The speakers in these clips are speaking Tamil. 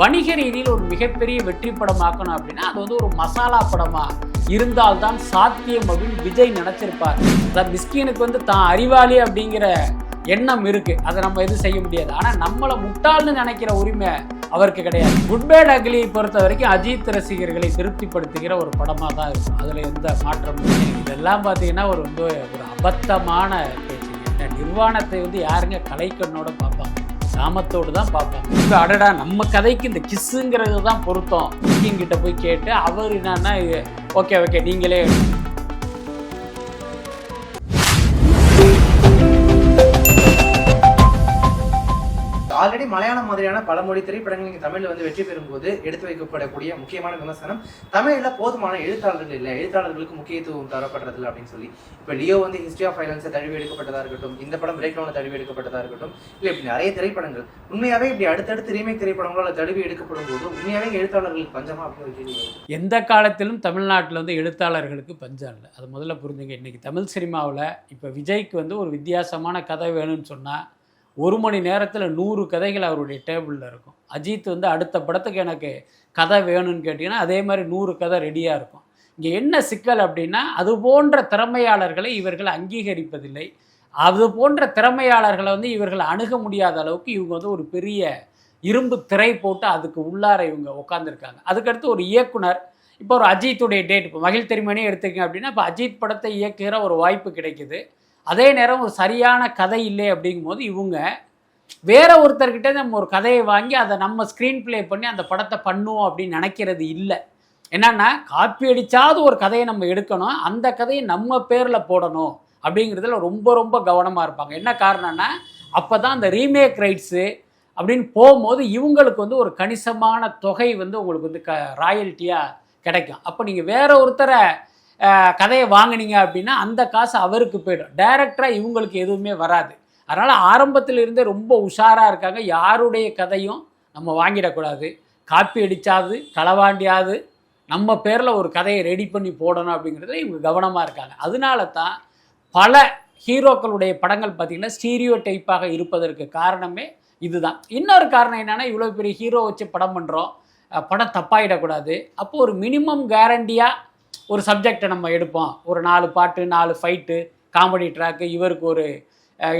வணிக ரீதியில் ஒரு மிகப்பெரிய வெற்றி படமாக்கணும் அப்படின்னா அது வந்து ஒரு மசாலா படமா இருந்தால்தான் சாத்தியம் அப்படின்னு விஜய் நினைச்சிருப்பார். அதான் மிஸ்கினுக்கு வந்து தான் அறிவாளி அப்படிங்கிற எண்ணம் இருக்கு. அதை நம்ம எதுவும் செய்ய முடியாது. ஆனால் நம்மளை முட்டாள்னு நினைக்கிற உரிமை அவருக்கு கிடையாது. குட் பேட் அக்லியை பொறுத்த வரைக்கும் அஜித் ரசிகர்களை திருப்திப்படுத்துகிற ஒரு படமாக தான் இருக்கும். அதில் எந்த மாற்றமும் இதெல்லாம் பார்த்தீங்கன்னா ஒரு ரொம்ப ஒரு அபத்தமான பேச்சு. நிர்வாணத்தை வந்து யாருங்க கலைக்கண்ணோட பார்ப்பாங்க? சாமத்தோடு தான் பார்ப்போம். இப்போ அடடா நம்ம கதைக்கு இந்த கிஸ்ஸுங்கிறது தான் பொருத்தம். கிட்ட போய் கேட்டு அவர் என்னன்னா ஓகே ஓகே நீங்களே ஆல்ரெடி மலையாளம் மாதிரியான பல மொழி திரைப்படங்கள் இங்கே தமிழில் வந்து வெற்றி பெறும்போது எடுத்து வைக்கப்படக்கூடிய முக்கியமான விமர்சனம். தமிழில் போதுமான எழுத்தாளர்கள் இல்லை. எழுத்தாளர்களுக்கு முக்கியத்துவம் தரப்படுறதில்ல அப்படின்னு சொல்லி. இப்போ லியோ வந்து ஹிஸ்ட்ரி ஆஃப் ஃபைலன்ஸை தழுவி எடுக்கப்பட்டதாக இருக்கட்டும் இந்த படம் பிரேக் டவுனை தழுவி எடுக்கப்பட்டதாக இருக்கட்டும் இல்லை இப்படி நிறைய திரைப்படங்கள். உண்மையாகவே இப்படி அடுத்தடுத்து ரீமேக் திரைப்படங்களால் தழுவி எடுக்கப்படும் போது உண்மையாகவே எழுத்தாளர்களுக்கு பஞ்சமா அப்படின்னு எந்த காலத்திலும் தமிழ்நாட்டில் வந்து எழுத்தாளர்களுக்கு பஞ்சம் இல்லை. அது முதல்ல புரிஞ்சுங்க. இன்றைக்கி தமிழ் சினிமாவில் இப்போ விஜய்க்கு வந்து ஒரு வித்தியாசமான கதை வேணும்னு சொன்னால் ஒரு மணி நேரத்தில் நூறு கதைகள் அவருடைய டேபிளில் இருக்கும். அஜித் வந்து அடுத்த படத்துக்கு எனக்கு கதை வேணும்னு கேட்டிங்கன்னா அதே மாதிரி நூறு கதை ரெடியாக இருக்கும். இங்கே என்ன சிக்கல் அப்படின்னா அது போன்ற திறமையாளர்களை இவர்கள் அங்கீகரிப்பதில்லை. அது போன்ற திறமையாளர்களை வந்து இவர்கள் அணுக முடியாத அளவுக்கு இவங்க வந்து ஒரு பெரிய இரும்பு திரை போட்டு அதுக்கு உள்ளார இவங்க உட்காந்துருக்காங்க அதுக்கடுத்து ஒரு இயக்குனர் இப்போ ஒரு அஜித்துடைய டேட் இப்போ மகிழ் திருமணி எடுத்துக்கங்க அப்படின்னா இப்போ அஜித் படத்தை இயக்குகிற ஒரு வாய்ப்பு கிடைக்குது. அதே நேரம் ஒரு சரியான கதை இல்லை அப்படிங்கும்போது இவங்க வேற ஒருத்தர்கிட்ட நம்ம ஒரு கதையை வாங்கி அதை நம்ம ஸ்க்ரீன் ப்ளே பண்ணி அந்த படத்தை பண்ணுவோம் அப்படின்னு நினைக்கிறது இல்லை. என்னன்னா காப்பி அடிச்சாவது ஒரு கதையை நம்ம எடுக்கணும் அந்த கதையை நம்ம பேரில் போடணும் அப்படிங்கிறதுல ரொம்ப ரொம்ப கவனமாக இருப்பாங்க. என்ன காரணம்னா அப்போ தான் அந்த ரீமேக் ரைட்ஸு அப்படின்னு போகும்போது இவங்களுக்கு வந்து ஒரு கணிசமான தொகை வந்து உங்களுக்கு வந்து க ராயல்ட்டியாக கிடைக்கும். அப்போ நீங்கள் வேற ஒருத்தரை கதையை வாங்குனீங்க அப்படின்னா அந்த காசு அவருக்கு போயிடும். டைரக்டராக இவங்களுக்கு எதுவுமே வராது. அதனால் ஆரம்பத்தில் இருந்தே ரொம்ப உஷாராக இருக்காங்க. யாருடைய கதையும் நம்ம வாங்கிடக்கூடாது. காப்பி அடிச்சாது களவாண்டியாவது நம்ம பேரில் ஒரு கதையை ரெடி பண்ணி போடணும் அப்படிங்கிறதுல இவங்க கவனமாக இருக்காங்க. அதனால தான் பல ஹீரோக்களுடைய படங்கள் பார்த்திங்கன்னா ஸ்டீரியோ டைப்பாக இருப்பதற்கு காரணமே இதுதான். இன்னொரு காரணம் என்னென்னா இவ்வளோ பெரிய ஹீரோ வச்சு படம் பண்ணுறோம் படம் தப்பாயிடக்கூடாது. அப்போது ஒரு மினிமம் கேரண்டியாக ஒரு சப்ஜெக்டை நம்ம எடுப்போம். ஒரு நாலு பாட்டு நாலு ஃபைட்டு காமெடி ட்ராக்கு இவருக்கு ஒரு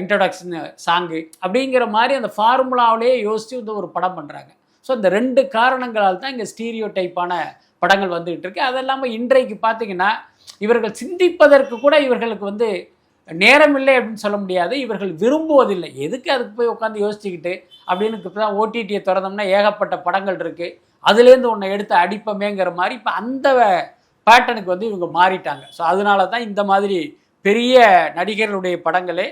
இன்ட்ரடக்ஷன் சாங்கு அப்படிங்கிற மாதிரி அந்த ஃபார்முலாவிலேயே யோசித்து வந்து ஒரு படம் பண்ணுறாங்க ஸோ இந்த ரெண்டு காரணங்களால் தான் இங்கே ஸ்டீரியோ டைப்பான படங்கள் வந்துகிட்டு இருக்கு. அது இல்லாமல் இன்றைக்கு பார்த்தீங்கன்னா இவர்கள் சிந்திப்பதற்கு கூட இவர்களுக்கு வந்து நேரம் இல்லை அப்படின்னு சொல்ல முடியாது. இவர்கள் விரும்புவதில்லை. எதுக்கு அதுக்கு போய் உட்காந்து யோசிச்சுக்கிட்டு அப்படின்னு இப்போ தான் ஓடிடியை திறந்தோம்னா ஏகப்பட்ட படங்கள் இருக்குது அதுலேருந்து ஒன்றை எடுத்து அடிப்பமேங்கிற மாதிரி இப்போ அந்த பேட்டர்னுக்கு வந்து இவங்க மாறிட்டாங்க. ஸோ அதனால தான் இந்த மாதிரி பெரிய நடிகர்களுடைய படங்களே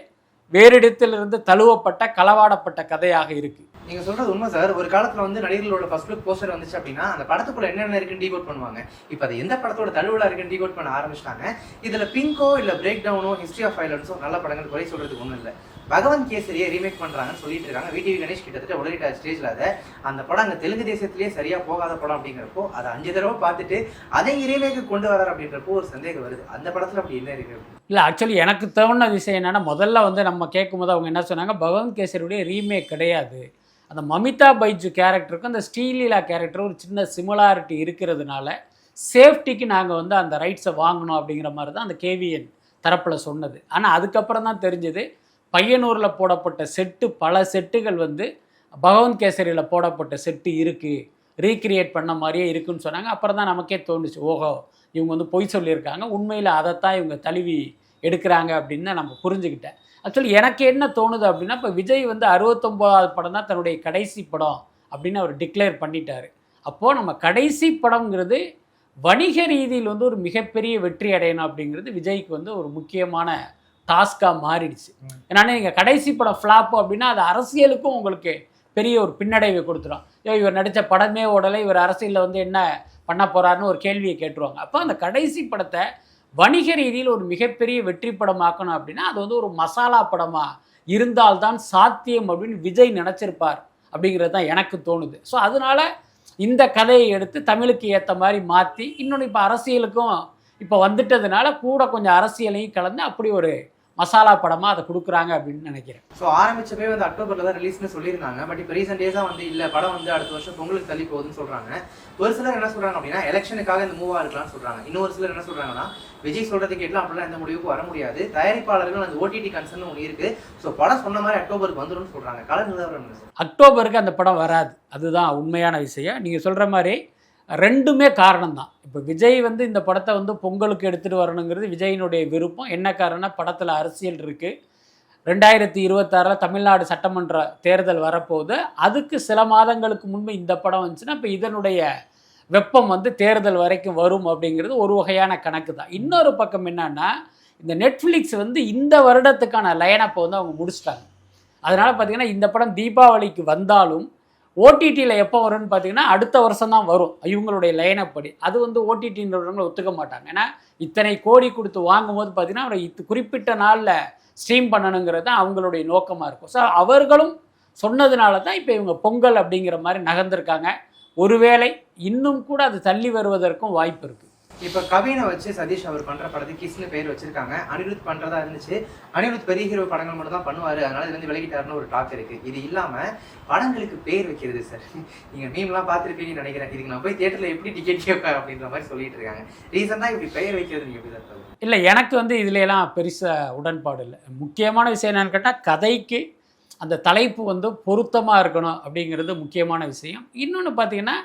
வேறிடத்திலிருந்து தழுவப்பட்ட களவாடப்பட்ட கதையாக இருக்குது நீங்க சொல்றது உண்மை சார். ஒரு காலத்துல வந்து நடிகர்களோட ஃபர்ஸ்ட் லுக் போஸ்டர் வந்துச்சு அப்படின்னா அந்த படத்துக்குள்ள என்னென்ன இருக்குன்னு டீகோட் பண்ணுவாங்க. இப்போ அது எந்த படத்தோட தழுவலா இருக்குன்னு டீகோட் பண்ண ஆரம்பிச்சிட்டாங்க. இதுல பிங்கோ இல்ல பிரேக் டவுனோ ஹிஸ்டரி ஆஃப் ஃபைலன்ஸோ நல்ல படங்கள் குறை சொல்றதுக்கு ஒன்றும் இல்லை. பகவன் கேசரியை ரீமேக் பண்றாங்கன்னு சொல்லிட்டு இருக்காங்க. விடிவி கணேஷ் கிட்டத்தட்ட உடலிட்ட ஸ்டேஜ்ல அதை அந்த படம் அந்த தெலுங்கு தேசத்திலேயே சரியா போகாத படம் அப்படிங்கிறப்போ அதை அஞ்சு தடவை பார்த்துட்டு அதை ரீமேக்கு கொண்டு வரார் அப்படின்றப்போ ஒரு சந்தேகம் வருது. அந்த படத்துல அப்படி என்ன இருக்கு இல்லை ஆக்சுவலி எனக்கு தோண விஷயம் என்னென்னா முதல்ல வந்து நம்ம கேட்கும்போது அவங்க என்ன சொன்னாங்க? பகவன் கேசரியுடைய ரீமேக் கிடையாது. அந்த மமிதா பைஜு கேரக்டருக்கும் அந்த ஸ்ரீலீலா கேரக்டரும் ஒரு சின்ன சிமிலாரிட்டி இருக்கிறதுனால சேஃப்டிக்கு நாங்கள் வந்து அந்த ரைட்ஸை வாங்கணும் அப்படிங்கிற மாதிரி தான் அந்த கேவிஎன் தரப்பில் சொன்னது. ஆனால் அதுக்கப்புறம் தான் தெரிஞ்சது பையனூரில் போடப்பட்ட செட்டு பல செட்டுகள் வந்து பகவந்த் கேசரியில் போடப்பட்ட செட்டு இருக்குது ரீக்ரியேட் பண்ண மாதிரியே இருக்குன்னு சொன்னாங்க. அப்புறம் தான் நமக்கே தோணுச்சு ஓஹோ இவங்க வந்து பொய் சொல்லியிருக்காங்க. உண்மையில் அதைத்தான் இவங்க தழுவி எடுக்கிறாங்க அப்படின்னு தான் நம்ம புரிஞ்சுக்கிட்டேன். ஆக்சுவலி எனக்கு என்ன தோணுது அப்படின்னா இப்போ விஜய் வந்து அறுபத்தொம்போதாவது படம் தான் தன்னுடைய கடைசி படம் அப்படின்னு அவர் டிக்ளேர் பண்ணிட்டார். அப்போது நம்ம கடைசி படம்ங்கிறது வணிக ரீதியில் வந்து ஒரு மிகப்பெரிய வெற்றி அடையணும் அப்படிங்கிறது விஜய்க்கு வந்து ஒரு முக்கியமான டாஸ்காக மாறிடுச்சு. ஏன்னா நீங்கள் கடைசி படம் ஃப்ளாப்பு அப்படின்னா அது அரசியலுக்கும் உங்களுக்கு பெரிய ஒரு பின்னடைவை கொடுத்துரும். ஐயோ இவர் நடித்த படமே ஓடலை இவர் அரசியலில் வந்து என்ன பண்ண போறாருன்னு ஒரு கேள்வியை கேட்டுருவாங்க. அப்போ அந்த கடைசி படத்தை வணிக ரீதியில் ஒரு மிகப்பெரிய வெற்றி படமாக்கணும் அப்படின்னா அது வந்து ஒரு மசாலா படமாக இருந்தால்தான் சாத்தியம் அப்படின்னு விஜய் நினச்சிருப்பார் அப்படிங்கிறது தான் எனக்கு தோணுது. ஸோ அதனால இந்த கதையை எடுத்து தமிழுக்கு ஏற்ற மாதிரி மாற்றி இன்னொன்று இப்போ அரசியலுக்கும் இப்போ வந்துட்டதுனால கூட கொஞ்சம் அரசியலையும் கலந்து அப்படி ஒரு மசாலா படமாக அதை கொடுக்குறாங்க அப்படின்னு நினைக்கிறேன். ஸோ ஆரம்பிச்சப்பே வந்து அக்டோபர்ல தான் ரிலீஸ்னு சொல்லியிருந்தாங்க. பட் இப்போ ரீசெண்ட் டேஸாக வந்து இல்ல படம் வந்து அடுத்த வருஷம் பொங்கலுக்கு தள்ளி போகுதுன்னு சொல்றாங்க. ஒரு சிலர் என்ன சொல்றாங்க அப்படின்னா எலெக்ஷனுக்காக இந்த மூவா இருக்கலாம்னு சொல்றாங்க. இன்னொரு சிலர் என்ன சொல்றாங்கன்னா விஜய் சொல்றது கேட்கலாம் அப்படிலாம் எந்த முடிவுக்கு வர முடியாது. தயாரிப்பாளர்கள் அந்த ஓடிடி கன்சர்ன் ஒன்று இருக்கு. ஸோ படம் சொன்ன மாதிரி அக்டோபருக்கு வந்துரும்னு சொல்றாங்க. கலர் நிலவரம் அக்டோபருக்கு அந்த படம் வராது. அதுதான் உண்மையான விஷயம். நீங்கள் சொல்கிற மாதிரி ரெண்டுமே காரணம் தான் இப்போ விஜய் வந்து இந்த படத்தை வந்து பொங்கலுக்கு எடுத்துகிட்டு வரணுங்கிறது விஜயினுடைய விருப்பம். என்ன காரணம் படத்தில் அரசியல் இருக்குது ரெண்டாயிரத்தி இருபத்தாறில் தமிழ்நாடு சட்டமன்ற தேர்தல் வரப்போகுது. அதுக்கு சில மாதங்களுக்கு முன்பு இந்த படம் வந்துச்சுன்னா இப்போ இதனுடைய வெப்பம் வந்து தேர்தல் வரைக்கும் வரும் அப்படிங்கிறது ஒரு வகையான கணக்கு தான் இன்னொரு பக்கம் என்னன்னா இந்த நெட்ஃப்ளிக்ஸ் வந்து இந்த வருடத்துக்கான லைனப்பை வந்து அவங்க முடிச்சிட்டாங்க. அதனால் பார்த்தீங்கன்னா இந்த படம் தீபாவளிக்கு வந்தாலும் ஓடிடியில் எப்போ வரும்னு பார்த்தீங்கன்னா அடுத்த வருஷம் தான் வரும். இவங்களுடைய லைன் படி. அது வந்து ஓடிடின்றவங்க ஒத்துக்க மாட்டாங்க. ஏன்னா இத்தனை கோடி கொடுத்து வாங்கும்போது பார்த்தீங்கன்னா அவரை இத்து குறிப்பிட்ட நாளில் ஸ்ட்ரீம் பண்ணணுங்கிறது தான் அவங்களுடைய நோக்கமாக இருக்கும். ஸோ அவர்களும் சொன்னதுனால தான் இப்போ இவங்க பொங்கல் அப்படிங்கிற மாதிரி நகர்ந்திருக்காங்க. ஒருவேளை இன்னும் கூட அது தள்ளி வருவதற்கும் வாய்ப்பு இருக்குது இப்போ கவினை வச்சு சதீஷ் அவர் பண்ற படத்துக்கு கிஸ்னு பேர் வச்சிருக்காங்க. அனிருத் பண்றதா இருந்துச்சு. அனிருத் பெரிய ஹீரோ படங்கள் மட்டும் தான் பண்ணுவாரு. அதனால இது வந்து விலகிட்டாருன்னு ஒரு டாக் இருக்கு. இது இல்லாம படங்களுக்கு பேர் வைக்கிறது சார் நீங்க மீம்லாம் பார்த்துருப்பீங்கன்னு நினைக்கிறேன். இதுக்கு நான் போய் தேட்டரில் எப்படி டிக்கெட் கேட்பேன் அப்படின்ற மாதிரி சொல்லிட்டு இருக்காங்க. ரீசெண்டா இப்படி பெயர் வைக்கிறது நீங்க எப்படி தான் இல்லை எனக்கு வந்து இதுல எல்லாம் பெருசாக உடன்பாடு இல்லை. முக்கியமான விஷயம் என்னன்னு கேட்டால் கதைக்கு அந்த தலைப்பு வந்து பொருத்தமாக இருக்கணும் அப்படிங்கிறது முக்கியமான விஷயம். இன்னொன்று பார்த்தீங்கன்னா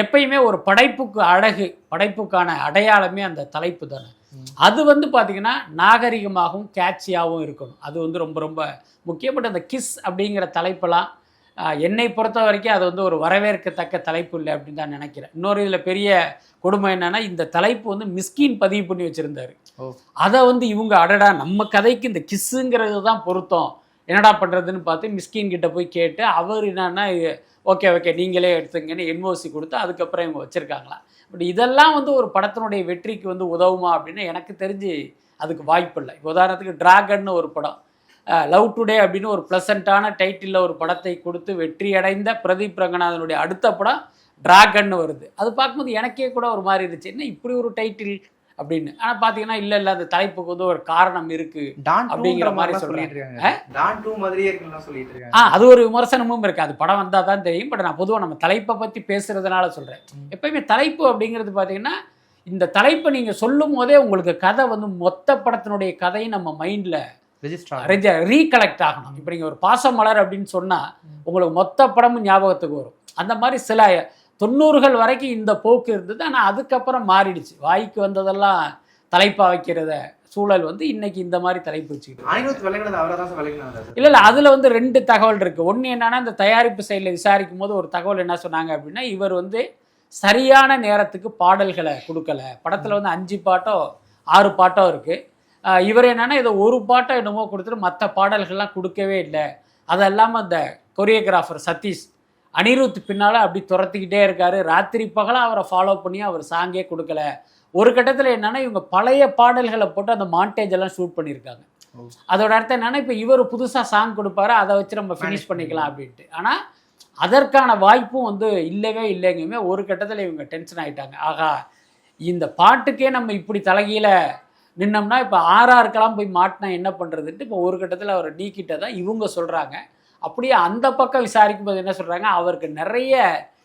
எப்பயுமே ஒரு படைப்புக்கு அழகு படைப்புக்கான அடையாளமே அந்த தலைப்பு தானே. அது வந்து பார்த்தீங்கன்னா நாகரிகமாகவும் கேட்சியாகவும் இருக்கணும். அது வந்து ரொம்ப ரொம்ப முக்கியப்பட்ட அந்த கிஸ் அப்படிங்கிற தலைப்பெல்லாம் என்னை பொறுத்த வரைக்கும் அது வந்து ஒரு வரவேற்கத்தக்க தலைப்பு இல்லை அப்படின்னு தான் நினைக்கிறேன். இன்னொரு இதில் பெரிய கொடுமை என்னன்னா இந்த தலைப்பு வந்து மிஸ்கின் பதிவு பண்ணி வச்சுருந்தாரு. அதை வந்து இவங்க அடடா நம்ம கதைக்கு இந்த கிஸ்ஸுங்கிறது தான் பொருத்தம். என்னடா பண்ணுறதுன்னு பார்த்து மிஸ்கின் கிட்ட போய் கேட்டு அவர் என்னன்னா ஓகே ஓகே நீங்களே எடுத்துங்கன்னு என்ஓசி கொடுத்து அதுக்கப்புறம் இவங்க வச்சுருக்காங்களாம் பட் இதெல்லாம் வந்து ஒரு படத்தினுடைய வெற்றிக்கு வந்து உதவுமா அப்படின்னு எனக்கு தெரிஞ்சு அதுக்கு வாய்ப்பு இல்லை. உதாரணத்துக்கு டிராகன்னு ஒரு படம். லவ் டுடே அப்படின்னு ஒரு ப்ளசண்ட்டான டைட்டிலில் ஒரு படத்தை கொடுத்து வெற்றி அடைந்த பிரதீப் ரங்கநாதனுடைய அடுத்த படம் டிராகன்னு வருது. அது பார்க்கும்போது எனக்கே கூட ஒரு மாதிரி இருந்துச்சு. என்ன இப்படி ஒரு டைட்டில் அப்படின்னு. ஆனால் பார்த்தீங்கன்னா இல்லை இல்லை அந்த தலைப்புக்கு வந்து ஒரு காரணம் இருக்குது டான் அப்படிங்கிற மாதிரி சொல்றாங்க. ஆ? அது ஒரு விமர்சனமும் இருக்குது அது படம் வந்தால் தான் தெரியும். பட் நான் பொதுவாக நம்ம தலைப்பை பற்றி பேசுகிறதுனால சொல்கிறேன் ம். எப்பயுமே தலைப்பு அப்படிங்கிறது பார்த்தீங்கன்னா இந்த தலைப்பை நீங்கள் சொல்லும் போதே உங்களுக்கு கதை வந்து மொத்த படத்தினுடைய கதையும் நம்ம மைண்டில் ரெஜிஸ்டர் ரீகலெக்ட் ஆகணும். இப்போ நீங்கள் ஒரு பாசமலர் அப்படின்னு சொன்னால் உங்களுக்கு மொத்த படமும் ஞாபகத்துக்கு வரும். அந்த மாதிரி சில தொண்ணூறுகள் வரைக்கும் இந்த போக்கு இருந்தது. ஆனால் அதுக்கப்புறம் மாறிடுச்சு. வாய்க்கு வந்ததெல்லாம் தலைப்பா வைக்கிறத சூழல் வந்து இன்னைக்கு இந்த மாதிரி தலைப்பு வச்சுக்கிட்டு இல்லை இல்லை அதில் வந்து ரெண்டு தகவல் இருக்குது ஒன்று என்னன்னா இந்த தயாரிப்பு சைடில் விசாரிக்கும் போது ஒரு தகவல் என்ன சொன்னாங்க அப்படின்னா இவர் வந்து சரியான நேரத்துக்கு பாடல்களை கொடுக்கல. படத்தில் வந்து அஞ்சு பாட்டோ ஆறு பாட்டோ இருக்குது இவர் என்னன்னா இதை ஒரு பாட்டோ என்னமோ கொடுத்துட்டு மற்ற பாடல்கள்லாம் கொடுக்கவே இல்லை. அது இல்லாமல் அந்த கொரியோகிராஃபர் சதீஷ் அனிருத் பின்னால் அப்படி துரத்திக்கிட்டே இருக்காரு. ராத்திரி பகலாக அவரை ஃபாலோ பண்ணி அவர் சாங்கே கொடுக்கல. ஒரு கட்டத்தில் என்னன்னா இவங்க பழைய பாடல்களை போட்டு அந்த மாண்டேஜ் எல்லாம் ஷூட் பண்ணியிருக்காங்க. அதோட அர்த்தம் என்னன்னா இப்போ இவர் புதுசாக சாங் கொடுப்பாரு அதை வச்சு நம்ம ஃபினிஷ் பண்ணிக்கலாம். அப்படின்ட்டு. ஆனால் அதற்கான வாய்ப்பும் வந்து இல்லவே இல்லைங்குமே ஒரு கட்டத்தில் இவங்க டென்ஷன் ஆயிட்டாங்க. ஆகா இந்த பாட்டுக்கே நம்ம இப்படி தலைகீழ நின்னோம்னா இப்போ ஆர்ஆருக்கெல்லாம் போய் மாட்டினா என்ன பண்ணுறதுன்ட்டு இப்போ ஒரு கட்டத்தில் அவரை நீக்கிட்ட தான் இவங்க சொல்கிறாங்க அப்படியே அந்த பக்கம் விசாரிக்கும் போது என்ன சொல்கிறாங்க அவருக்கு நிறைய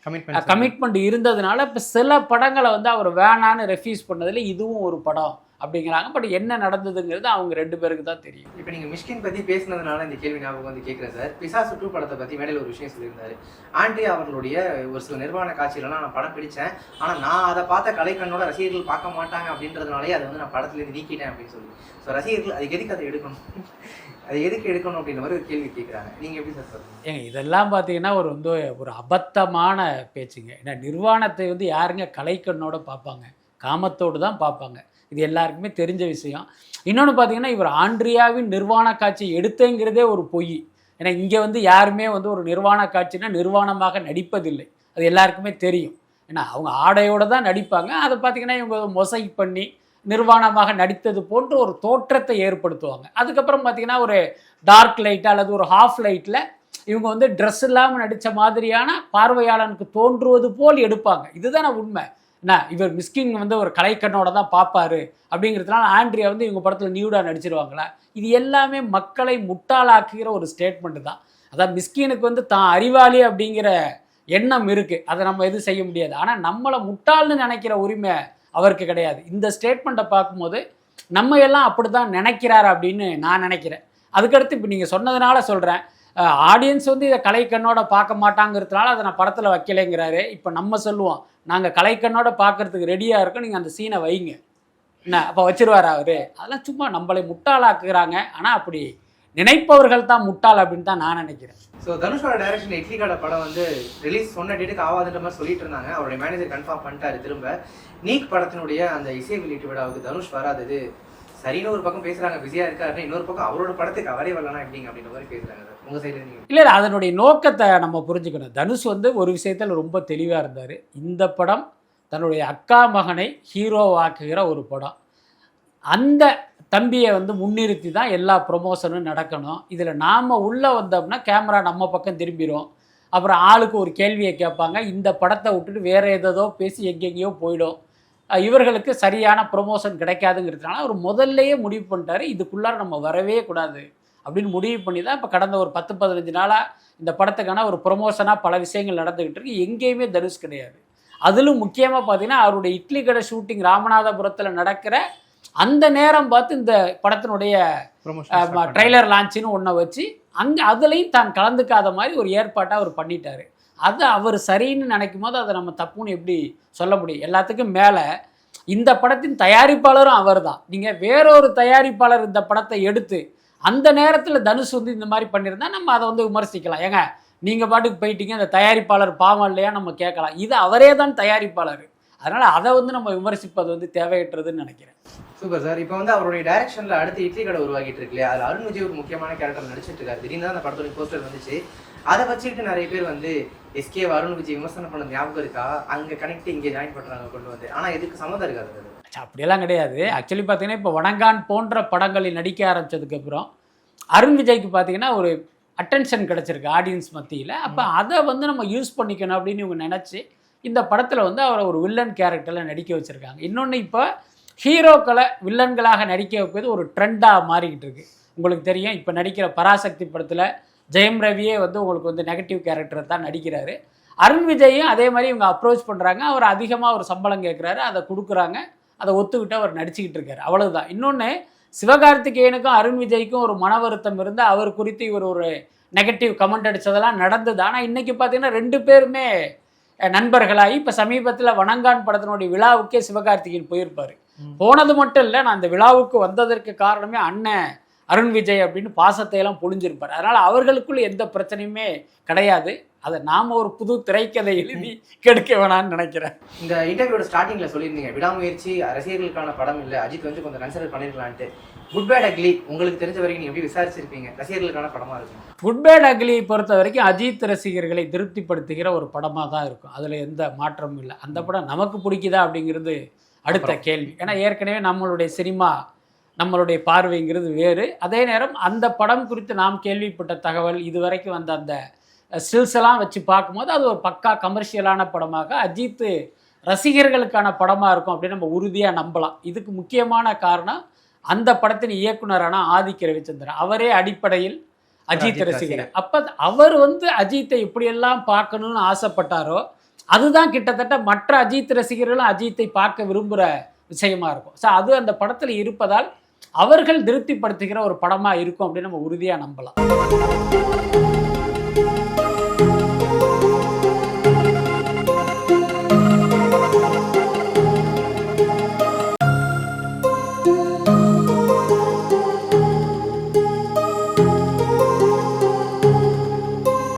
கமிட்மெண்ட் கமிட்மெண்ட் இருந்ததுனால இப்போ சில படங்களை வந்து அவர் வேணான்னு ரெஃப்யூஸ் பண்ணதில் இதுவும் ஒரு படம். அப்படிங்கிறாங்க. பட் என்ன நடந்ததுங்கிறது அவங்க ரெண்டு பேருக்கு தான் தெரியும். இப்போ நீங்க மிஷ்கின் பத்தி பேசுனதுனால இந்த கேள்வி ஞாபகம் வந்து கேட்குறேன் சார். பிசா சுற்று படத்தை பத்தி மேடையில் ஒரு விஷயம் சொல்லியிருந்தாரு. ஆண்டி அவர்களுடைய ஒரு சில நிர்வாண காட்சியிலலாம் நான் படம் பிடிச்சேன். ஆனா நான் அதை பார்த்த கலைக்கண்ணோட ரசிகர்கள் பார்க்க மாட்டாங்க அப்படின்றதுனாலே அதை வந்து நான் படத்துல இருந்து நீக்கிட்டேன் அப்படின்னு சொல்லி. ஸோ ரசிகர்கள் அதுக்கு எதுக்கு அதை எடுக்கணும்? அது எதுக்கு எடுக்கணும் அப்படின்ற மாதிரி ஒரு கேள்வி கேட்குறாங்க நீங்க எப்படி சார் ஏங்க இதெல்லாம் பார்த்தீங்கன்னா ஒரு வந்து ஒரு அபத்தமான பேச்சுங்க. ஏன்னா நிர்வாணத்தை வந்து யாருங்க கலைக்கண்ணோட பார்ப்பாங்க? காமத்தோடு தான் பார்ப்பாங்க. இது எல்லாருக்குமே தெரிஞ்ச விஷயம். இன்னொன்று பார்த்தீங்கன்னா இவர் ஆண்ட்ரியாவின் நிர்வாண காட்சி எடுத்தேங்கிறதே ஒரு பொய். ஏன்னா இங்கே வந்து யாருமே வந்து ஒரு நிர்வாண காட்சினா நிர்வாணமாக நடிப்பதில்லை. அது எல்லாருக்குமே தெரியும். ஏன்னா அவங்க ஆடையோடு தான் நடிப்பாங்க. அதை பார்த்தீங்கன்னா இவங்க மொசைக் பண்ணி நிர்வாணமாக நடித்தது போன்ற ஒரு தோற்றத்தை ஏற்படுத்துவாங்க. அதுக்கப்புறம் பார்த்தீங்கன்னா ஒரு டார்க் லைட் அல்லது ஒரு ஹாஃப் லைட்டில் இவங்க வந்து ட்ரெஸ் இல்லாமல் நடித்த மாதிரியான பார்வையாளனுக்கு தோன்றுவது போல் எடுப்பாங்க. இதுதானே உண்மை. என்ன இவர் மிஸ்கின் வந்து ஒரு கலைக்கண்ணோட தான் பார்ப்பாரு அப்படிங்கிறதுனால ஆண்ட்ரியா வந்து இவங்க படத்தில் நியூடாக நடிச்சிருவாங்களா இது எல்லாமே மக்களை முட்டாளாக்குகிற ஒரு ஸ்டேட்மெண்ட் தான். அதான் மிஸ்கினுக்கு வந்து தான் அறிவாளி அப்படிங்கிற எண்ணம் இருக்குது அதை நம்ம எதுவும் செய்ய முடியாது. ஆனால் நம்மளை முட்டாள்னு நினைக்கிற உரிமை அவருக்கு கிடையாது. இந்த ஸ்டேட்மெண்ட்டை பார்க்கும்போது நம்ம எல்லாம் அப்படி தான் நினைக்கிறார் அப்படின்னு நான் நினைக்கிறேன். அதுக்கடுத்து இப்போ நீங்கள் சொன்னதுனால சொல்கிறேன் ஆடியன்ஸ் வந்து இதை கலைக்கண்ணோட பார்க்க மாட்டாங்கிறதுனால அதை நான் படத்தில் வைக்கலைங்கிறாரு. இப்போ நம்ம சொல்லுவோம் நாங்கள் கலைக்கண்ணோட பார்க்கறதுக்கு ரெடியாக இருக்கோம். நீங்கள் அந்த சீனை வைங்க. என்ன அப்போ வச்சிருவாரா அவரு? அதெல்லாம் சும்மா நம்மளை முட்டாளாக்குறாங்க. ஆனால் அப்படி நினைப்பவர்கள் தான் முட்டாள் அப்படின்னு தான் நான் நினைக்கிறேன். ஸோ தனுஷோட டைரக்ஷன் இட்லி கடை படம் வந்து ரிலீஸ் சொன்ன டேட்டுக்கு ஆகாதுன்ற மாதிரி சொல்லிட்டு இருந்தாங்க. அவருடைய மேனேஜர் கன்ஃபார்ம் பண்ணிட்டாரு திரும்ப. நீக் படத்தினுடைய அந்த இசை வெளியீட்டு விழாவுக்கு தனுஷ் வராதது சரின்னு ஒரு பக்கம் பேசுறாங்க பிஸியா இருக்காரு இன்னொரு பக்கம் அவரோட படத்துக்கு அவரே வரலாம் எப்படிங்க அப்படின்ற மாதிரி பேசுறாங்க உங்க சைடுல நீங்க? இல்லை இல்லை அதனுடைய நோக்கத்தை நம்ம புரிஞ்சுக்கணும். தனுஷ் வந்து ஒரு விஷயத்தில் ரொம்ப தெளிவாக இருந்தார். இந்த படம் தன்னுடைய அக்கா மகனை ஹீரோவாக்குகிற ஒரு படம். அந்த தம்பியை வந்து முன்னிறுத்தி தான் எல்லா ப்ரொமோஷனும் நடக்கணும். இதில் நாம் உள்ளே வந்தோம்னா கேமரா நம்ம பக்கம் திரும்பிடும் அப்புறம் ஆளுக்கு ஒரு கேள்வியை கேட்பாங்க. இந்த படத்தை விட்டுட்டு வேறு ஏதோ பேசி எங்கெங்கேயோ போயிடும். இவர்களுக்கு சரியான ப்ரொமோஷன் கிடைக்காதுங்கிறதுனால அவர் முதல்லையே முடிவு பண்ணிட்டாரு இதுக்குள்ளார நம்ம வரவே கூடாது அப்படின்னு முடிவு பண்ணி தான் இப்போ கடந்த ஒரு பத்து பதினஞ்சு நாளாக இந்த படத்துக்கான ஒரு ப்ரொமோஷனாக பல விஷயங்கள் நடந்துக்கிட்டு இருக்கு. எங்கேயுமே தனுஷ் கிடையாது. அதிலும் முக்கியமாக பார்த்தீங்கன்னா அவருடைய இட்லி கடை ஷூட்டிங் ராமநாதபுரத்தில் நடக்கிற அந்த நேரம் பார்த்து இந்த படத்தினுடைய ட்ரெய்லர் லான்ச்சுன்னு ஒன்றை வச்சு அங்கே அதுலேயும் தான் கலந்துக்காத மாதிரி ஒரு ஏற்பாட்டை அவர் பண்ணிட்டாரு. அது அவர் சரின்னு நினைக்கும் போது அதை நம்ம தப்புன்னு எப்படி சொல்ல முடியும்? எல்லாத்துக்கும் மேலே இந்த படத்தின் தயாரிப்பாளரும் அவர் தான் நீங்கள் வேறொரு தயாரிப்பாளர் இந்த படத்தை எடுத்து அந்த நேரத்தில் தனுஷ் வந்து இந்த மாதிரி பண்ணியிருந்தா நம்ம அதை வந்து விமர்சிக்கலாம். ஏங்க நீங்கள் பாட்டுக்கு போயிட்டீங்க அந்த தயாரிப்பாளர் பாவம் இல்லையா நம்ம கேட்கலாம். இது அவரே தான் தயாரிப்பாளர். அதனால் அதை வந்து நம்ம விமர்சிப்பது வந்து தேவையற்றதுன்னு நினைக்கிறேன். Super sir. இப்போ வந்து அவருடைய டைரக்ஷனில் அடுத்து இட்லி கடை உருவாக்கிட்டு இருக்கு இல்லையா? அருண் விஜய் ஒரு முக்கியமான கேரக்டர் நடிச்சிட்டு இருக்காரு. திடீர்னு தான் அந்த படத்துடைய போஸ்டர் வந்துச்சு. அதை வச்சுக்கிட்டு நிறைய பேர் வந்து எஸ்கே அருண் விஜய் விமர்சனம் பண்ண ஞாபகம் இருக்கா? அங்க கனெக்ட் இங்கே ஜாயின் பண்றாங்க கொண்டு வந்து. ஆனா எதுக்கு சம்மந்தம் இருக்காது அது. அப்படியெல்லாம் கிடையாது. ஆக்சுவலி பார்த்தீங்கன்னா இப்போ வணங்கான் போன்ற படங்களில் நடிக்க ஆரம்பிச்சதுக்கப்புறம் அருண் விஜய்க்கு பார்த்தீங்கன்னா ஒரு அட்டென்ஷன் கிடச்சிருக்கு ஆடியன்ஸ் மத்தியில். அப்போ அதை வந்து நம்ம யூஸ் பண்ணிக்கணும் அப்படின்னு இவங்க நினச்சி இந்த படத்தில் வந்து அவரை ஒரு வில்லன் கேரக்டரில் நடிக்க வச்சுருக்காங்க. இன்னொன்று இப்போ ஹீரோக்களை வில்லன்களாக நடிக்க வைப்பது ஒரு ட்ரெண்டாக மாறிக்கிட்டு இருக்கு. உங்களுக்கு தெரியும் இப்போ நடிக்கிற பராசக்தி படத்தில் ஜெயம் ரவியே வந்து உங்களுக்கு வந்து நெகட்டிவ் கேரக்டர் தான் நடிக்கிறாரு. அருண் விஜயும் அதே மாதிரி இவங்க அப்ரோச் பண்ணுறாங்க அவர் அதிகமாக ஒரு சம்பளம் கேட்குறாரு அதை கொடுக்குறாங்க. அதை ஒத்துக்கிட்டு அவர் நடிச்சுக்கிட்டு இருக்காரு. அவ்வளவுதான். இன்னொன்று சிவகார்த்திகேயனுக்கும் அருண் விஜய்க்கும் ஒரு மன வருத்தம் இருந்து அவர் குறித்து இவர் ஒரு நெகட்டிவ் கமெண்ட் அடித்ததெல்லாம் நடந்தது. ஆனால் இன்னைக்கு பார்த்தீங்கன்னா ரெண்டு பேருமே நண்பர்களாகி இப்போ சமீபத்தில் வணங்கான் படத்தினுடைய விழாவுக்கே சிவகார்த்திகேயன் போயிருப்பார். போனது மட்டும் இல்லை நான் அந்த விழாவுக்கு வந்ததற்கு காரணமே அண்ணன். அருண் விஜய் அப்படின்னு பாசத்தை எல்லாம் பொழிஞ்சிருப்பார். அதனால் அவர்களுக்குள்ள எந்த பிரச்சனையுமே கிடையாது. அதை நாம் ஒரு புது திரைக்கதை எழுதி கெடுக்க வேணாம்னு நினைக்கிறேன். இந்த இன்டர்வியூட ஸ்டார்டிங்ல சொல்லியிருந்தீங்க விடாமுயற்சி ரசிகர்களுக்கான படம் இல்ல அஜித் வந்து கொஞ்சம் கன்சிடர் பண்ணிருக்கலான்ட்டு. குட் பேட் அக்லி உங்களுக்கு தெரிஞ்ச வரைக்கும் நீங்க எப்படி விசாரிச்சிருப்பீங்க? ரசிகர்களுக்கான படமா இருக்கும் குட் பேட் அக்லியை பொறுத்த வரைக்கும் அஜித் ரசிகர்களை திருப்திப்படுத்துகிற ஒரு படமாக தான் இருக்கும். அதில் எந்த மாற்றமும் இல்லை. அந்த படம் நமக்கு பிடிக்குதா அப்படிங்கிறது அடுத்த. கேள்வி. ஏன்னா ஏற்கனவே நம்மளுடைய சினிமா நம்மளுடைய பார்வைங்கிறது வேறு. அதே நேரம் அந்த படம் குறித்து நாம் கேள்விப்பட்ட தகவல் இதுவரைக்கும் வந்த அந்த ஸ்டில்ஸ் எல்லாம் வச்சு பார்க்கும்போது அது ஒரு பக்கா கமர்ஷியலான படமாக அஜித் ரசிகர்களுக்கான படமாக இருக்கும் அப்படின்னு நம்ம உறுதியாக நம்பலாம். இதுக்கு முக்கியமான காரணம் அந்த படத்தின் இயக்குனரான ஆதிக்க ரவிச்சந்திரன் அவரே அடிப்படையில் அஜித் ரசிகர். அப்ப அவர் வந்து அஜித்தை எப்படியெல்லாம் பார்க்கணும்னு ஆசைப்பட்டாரோ அதுதான் கிட்டத்தட்ட மற்ற அஜித் ரசிகர்களும் அஜித்தை பார்க்க விரும்புகிற விஷயமா இருக்கும். ஸோ அது அந்த படத்தில் இருப்பதால் அவர்கள் திருப்திப்படுத்துகிற ஒரு படமா இருக்கும் அப்படின்னு நம்ம உறுதியா நம்பலாம்.